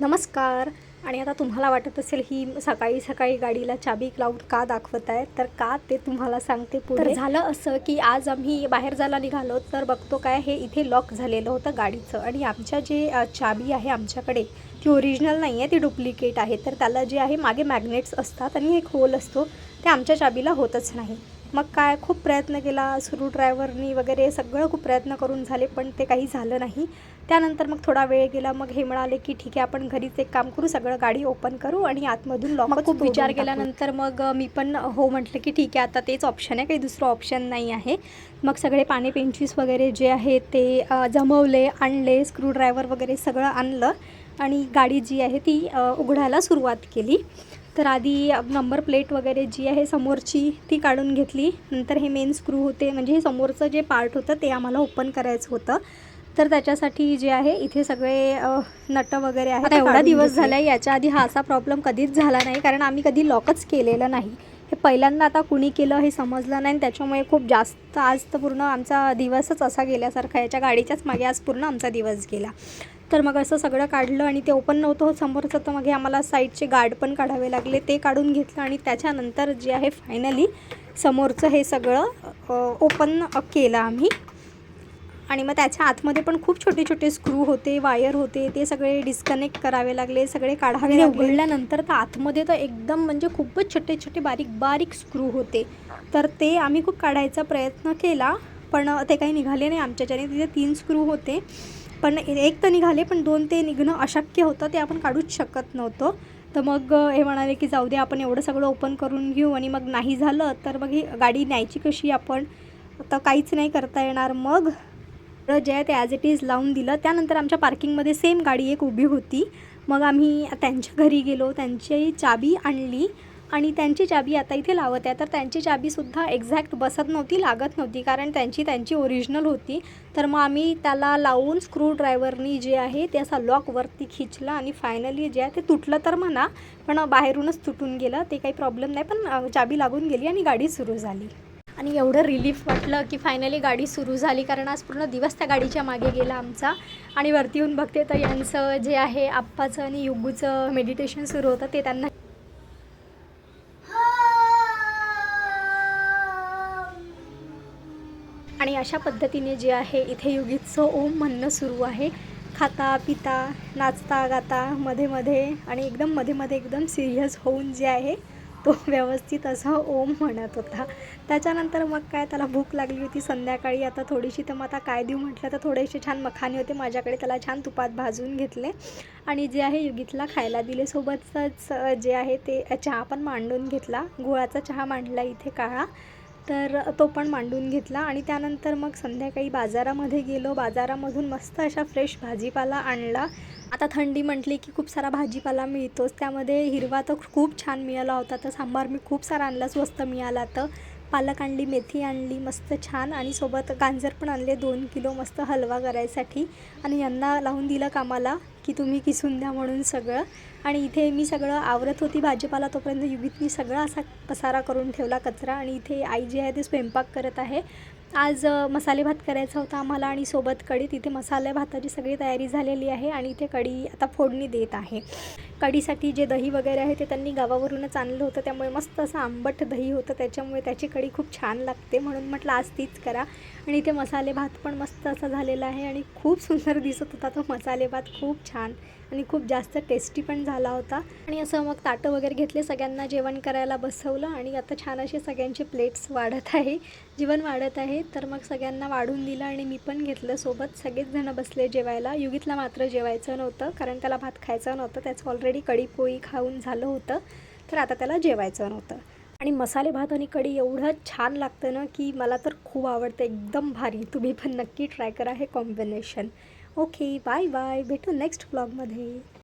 नमस्कार. आणि आता तुम्हाला वाटत असेल ही सकाळी सकाळी गाडीला चाबी लावून का दाखवत आहे तर का ते तुम्हाला सांगते पुढे? झालं असं की आज आम्ही बाहेर जायला निघालो तर बघतो काय हे इथे लॉक झालेलं होतं गाडीचं. आणि आमच्या जे चाबी आहे आमच्याकडे ती ओरिजिनल नाही आहे ती डुप्लिकेट आहे. तर त्याला जे आहे मागे मॅग्नेट्स असतात आणि एक होल असतो. ते आमच्या चाबीला होतच नाही. मग काय खूप प्रयत्न केला स्क्रू ड्रायव्हरनी वगैरे सगळं खूप प्रयत्न करून झाले पण ते काही झालं नाही. त्यानंतर मग थोडा वेळ गेला मग हे म्हणाले की ठीक आहे आपण घरीच एक काम करू सगळं गाडी ओपन करू आणि आतमधून लॉक खूप विचार केल्यानंतर मग मी पण हो म्हटलं की ठीक आहे आता तेच ऑप्शन आहे काही दुसरं ऑप्शन नाही आहे. मग सगळे पाणी पेंचीस वगैरे जे आहे ते जमवले आणले स्क्रू ड्रायव्हर वगैरे सगळं आणलं आणि गाडी जी आहे ती उघडायला सुरुवात केली. तर आधी नंबर प्लेट वगैरे जी आहे समोरची ती काढून घेतली. नंतर हे मेन स्क्रू होते. म्हणजे हे समोरचं जे पार्ट होतं ते आम्हाला ओपन करायचं होतं. तर त्याच्यासाठी जे आहे इथे सगळे नटं वगैरे आहेत एवढा दिवस झाला याच्या आधी हा असा प्रॉब्लेम कधीच झाला नाही. कारण आम्ही कधी लॉकच केलेलं नाही. हे पहिल्यांदा आता कुणी केलं हे समजलं नाही. आणि त्याच्यामुळे खूप जास्त आज तर पूर्ण आमचा दिवसच असा गेल्यासारखा याच्या गाडीच्याच मागे आज पूर्ण आमचा दिवस गेला. तर मग असं सगळं काढलं आणि ते ओपन नव्हतं होत. समोरचं तर मग हे आम्हाला साईडचे गार्ड पण काढावे लागले. ते काढून घेतलं आणि त्याच्यानंतर जे आहे फायनली समोरचं हे सगळं ओपन केलं आम्ही. आणि मग त्याच्या आतमध्ये पण खूप छोटे छोटे स्क्रू होते वायर होते. ते सगळे डिस्कनेक्ट करावे लागले सगळे काढावे लागले. उघडल्यानंतर तर आतमध्ये तर एकदम म्हणजे खूपच छोटे छोटे बारीक बारीक स्क्रू होते. तर ते आम्ही खूप काढायचा प्रयत्न केला पण ते काही निघाले नाही आमच्याच्याने. तिथे तीन स्क्रू होते. पण एक तर निघाले पण दोन ते निघणं अशक्य होतं ते आपण काढूच शकत नव्हतो. तर मग हे म्हणाले की जाऊ दे आपण एवढं सगळं ओपन करून घेऊ आणि मग नाही झालं तर मग ही गाडी न्यायची कशी आपण? तर काहीच नाही करता येणार. मग जे आहे ते ॲज इट इज लावून दिलं. त्यानंतर आमच्या पार्किंगमध्ये सेम गाडी एक उभी होती. मग आम्ही त्यांच्या घरी गेलो त्यांची चाबी आणली. आणि त्यांची चाबी आता इथे लावत आहे. तर त्यांची चाबीसुद्धा एक्झॅक्ट बसत नव्हती लागत नव्हती कारण त्यांची त्यांची ओरिजिनल होती. तर मग आम्ही त्याला लावून स्क्रू ड्रायव्हरनी जे आहे ते असा लॉकवरती खिचलं खिचला आणि फायनली जे आहे ते तुटलं तर म्हणा पण बाहेरूनच तुटून गेलं. ते काही प्रॉब्लेम नाही पण चाबी लागून गेली आणि गाडी सुरू झाली. आणि एवढं रिलीफ वाटलं की फायनली गाडी सुरू झाली कारण आज पूर्ण दिवस त्या गाडीच्या मागे गेला आमचा. आणि वरती येऊन बघते तर यांचं जे आहे आप्पाचं आणि युगूचं मेडिटेशन सुरू होतं ते त्यांना अशा पद्धतीने जे आहे इथे युगीतचं ओम म्हणणं सुरू आहे. खाता पिता नाचता गाता मध्ये मध्ये आणि एकदम मध्ये मध्ये एकदम सिरियस होऊन जे आहे तो व्यवस्थित असा ओम म्हणत होता. त्याच्यानंतर मग काय त्याला भूक लागली होती संध्याकाळी. आता थोडीशी तर मग आता काय देऊ म्हटलं तर थोडेसे छान मखाने होते माझ्याकडे. त्याला छान तुपात भाजून घेतले आणि जे आहे युगीतला खायला दिले. सोबतच जे आहे ते चहा पण मांडून घेतला. गुळाचा चहा मांडला इथे काळा. तर तो पण मांडून घेतला आणि त्यानंतर मग संध्याकाळी बाजारामध्ये गेलो. बाजारामधून मस्त अशा फ्रेश भाजीपाला आणला. आता थंडी म्हटली की खूप सारा भाजीपाला मिळतोच. त्यामध्ये हिरवा तर खूप छान मिळाला होता. तर सांबार मी खूप सारा आणला स्वस्त मिळाला तर. पालक आणली मेथी आणली मस्त छान. आणि सोबत गांजर पण आणले दोन किलो मस्त हलवा करायसाठी. आणि यांना लावून दिलं कामाला की तुम्ही किसून द्या म्हणून सगळं. आणि इथे मी सगळं आवरत होती भाजीपाला तोपर्यंत युगीतनी सगळा असा पसारा करून ठेवला कचरा. आणि इथे आई जी आहे ते स्वयंपाक करत आहे. आज मसाले भात करायचा होता आम्हाला आणि सोबत कढी. तिथे मसाले भाताची सगळी तयारी झालेली आहे आणि इथे कढी आता फोडणी देत आहे. कढीसाठी जे दही वगैरे आहे ते त्यांनी गावावरूनच आणलं होतं. त्यामुळे मस्त असं आंबट दही होतं. त्याच्यामुळे त्याची कढी खूप छान लागते म्हणून म्हटलं आज तीच करा. आणि इथे मसाले भात पण मस्त असा झालेला आहे आणि खूप सुंदर दिसत होता तो मसाले भात. खूप छान. आणि खूप जास्त टेस्टी पण झाला होता. आणि असं मग ताटं वगैरे घेतले सगळ्यांना जेवण करायला बसवलं आणि आता छान असे सगळ्यांचे प्लेट्स वाढत आहे. जेवण वाढत आहे. तर मग सगळ्यांना वाढून दिलं आणि मी पण घेतलं सोबत. सगळेच जण बसले जेवायला. युगीतला मात्र जेवायचं नव्हतं कारण त्याला भात खायचा नव्हतं. त्याचं ऑलरेडी कढी पोळी खाऊन झालं होतं. तर आता त्याला जेवायचं नव्हतं. आणि मसाले भात आणि कढी एवढं छान लागतं ना की मला तर खूप आवडतं. एकदम भारी. तुम्ही पण नक्की ट्राय करा हे कॉम्बिनेशन ओके बाय बाय. भेटू नेक्स्ट ब्लॉगमध्ये